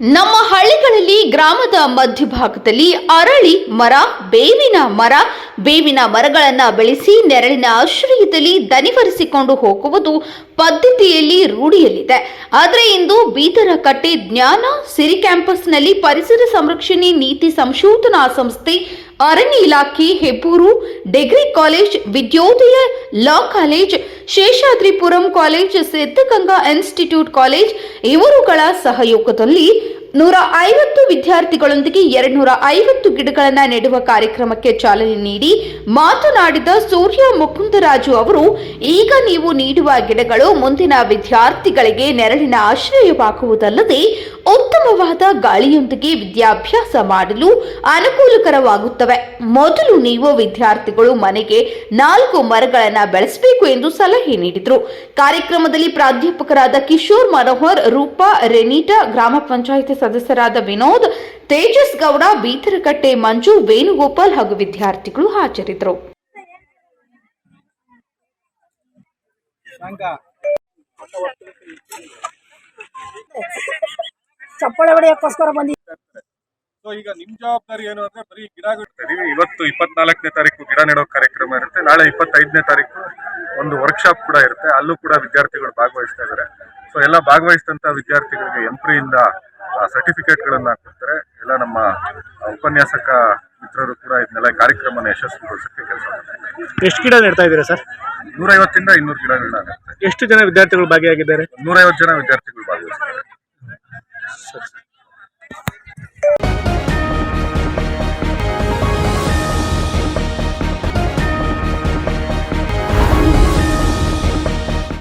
ನಮ್ಮ ಹಳ್ಳಿ ಅರಳಲ್ಲಿ ಗ್ರಾಮದ ಮಧ್ಯಭಾಗದಲ್ಲಿ ಅರಳಿ ಮರ, ಬೇವಿನ ಮರ, ಬೇವಿನ ಮರಗಳನ್ನು ಬೆಳೆಸಿ ನೆರಳಿನ ಆಶ್ರಯದಲ್ಲಿ ದನಿವರಿಸಿಕೊಂಡು ಹೋಗುವುದು ಪದ್ಧತಿಯಲ್ಲಿ ರೂಢಿಯಲ್ಲಿದೆ. ಆದರೆ ಇಂದು ಬೀದರ ಕಟ್ಟೆ ಜ್ಞಾನ ಸಿರಿ ಕ್ಯಾಂಪಸ್ನಲ್ಲಿ ಪರಿಸರ ಸಂರಕ್ಷಣೆ ನೀತಿ ಸಂಶೋಧನಾ ಸಂಸ್ಥೆ ಅರಣ್ಯ ಇಲಾಖೆ Hebbur, degree college, Vidyodaya law college, Seshadripuram college, Siddaganga institute college, ಇವರುಗಳ ಸಹಯೋಗದಲ್ಲಿ ನೂರ ಐವತ್ತು ವಿದ್ಯಾರ್ಥಿಗಳೊಂದಿಗೆ ಎರಡ್ನೂರ ಐವತ್ತು ಗಿಡಗಳನ್ನು ನೆಡುವ ಕಾರ್ಯಕ್ರಮಕ್ಕೆ ಚಾಲನೆ ನೀಡಿ ಮಾತನಾಡಿದ ಸೂರ್ಯ ಮುಕುಂದರಾಜು ಅವರು, ಈಗ ನೀವು ನೀಡುವ ಗಿಡಗಳು ಮುಂದಿನ ವಿದ್ಯಾರ್ಥಿಗಳಿಗೆ ನೆರಳಿನ ಆಶ್ರಯವಾಗುವುದಲ್ಲದೆ ಉತ್ತಮವಾದ ಗಾಳಿಯೊಂದಿಗೆ ವಿದ್ಯಾಭ್ಯಾಸ ಮಾಡಲು ಅನುಕೂಲಕರವಾಗುತ್ತವೆ. ಮೊದಲು ನೀವು ವಿದ್ಯಾರ್ಥಿಗಳು ಮನೆಗೆ ನಾಲ್ಕು ಮರಗಳನ್ನು ಬೆಳೆಸಬೇಕು ಎಂದು ಸಲಹೆ ನೀಡಿದರು. ಕಾರ್ಯಕ್ರಮದಲ್ಲಿ ಪ್ರಾಧ್ಯಾಪಕರಾದ ಕಿಶೋರ್ ಮನೋಹರ್, ರೂಪಾ, ರೆನಿಟಾ, ಗ್ರಾಮ ಪಂಚಾಯಿತಿ ಸದಸ್ಯರಾದ ವಿನೋದ್, ತೇಜಸ್ ಗೌಡ, ಬೀತರಕಟ್ಟೆ, ಮಂಜು, ವೇಣುಗೋಪಾಲ್ ಹಾಗೂ ವಿದ್ಯಾರ್ಥಿಗಳು ಹಾಜರಿದ್ದರು. ಚಪ್ಪಾಳೆ ಹೊಡೆಯಕ್ಕೋಸ್ಕರ ಬಂದಿ ಸೊ ಈಗ ನಿಮ್ ಜವಾಬ್ದಾರಿ ಏನು ಅಂದ್ರೆ ಬರೀ ಗಿಡ ಇದೀವಿ ಇವತ್ತು ಇಪ್ಪತ್ನಾಲ್ಕನೇ ತಾರೀಕು ಗಿಡ ನೆಡೋ ಕಾರ್ಯಕ್ರಮ ಇರುತ್ತೆ. ನಾಳೆ ಇಪ್ಪತ್ತೈದನೇ ತಾರೀಕು ಒಂದು ವರ್ಕ್ಶಾಪ್ ಕೂಡ ಇರುತ್ತೆ. ಅಲ್ಲೂ ಕೂಡ ವಿದ್ಯಾರ್ಥಿಗಳು ಭಾಗವಹಿಸ್ತಾ ಇದ್ದಾರೆ ಸೊ ಎಲ್ಲ ಭಾಗವಹಿಸಿದಂತ ವಿದ್ಯಾರ್ಥಿಗಳಿಗೆ ಎಂಪ್ರಿಯಿಂದ ಸರ್ಟಿಫಿಕೇಟ್ ಗಳನ್ನ ಕೊಡ್ತಾರೆ. ಎಲ್ಲ ನಮ್ಮ ಉಪನ್ಯಾಸಕ ಮಿತ್ರರು ಕೂಡ ಇದನ್ನೆಲ್ಲ ಕಾರ್ಯಕ್ರಮನ ಯಶಸ್ವಿಗೊಳಿಸಕ್ಕೆ ಕೆಲಸ ಮಾಡ್ತಾರೆ. ಎಷ್ಟು ಗಿಡ ನೆಡ್ತಾ ಇದ್ದೀರಾ ಸರ್? ನೂರೈವತ್ತಿಂದ ಇನ್ನೂರು ಗಿಡಗಳನ್ನ ಎಷ್ಟು ಜನ ವಿದ್ಯಾರ್ಥಿಗಳು ಭಾಗಿಯಾಗಿದ್ದಾರೆ? ನೂರೈವತ್ತು ಜನ ವಿದ್ಯಾರ್ಥಿಗಳು Sure.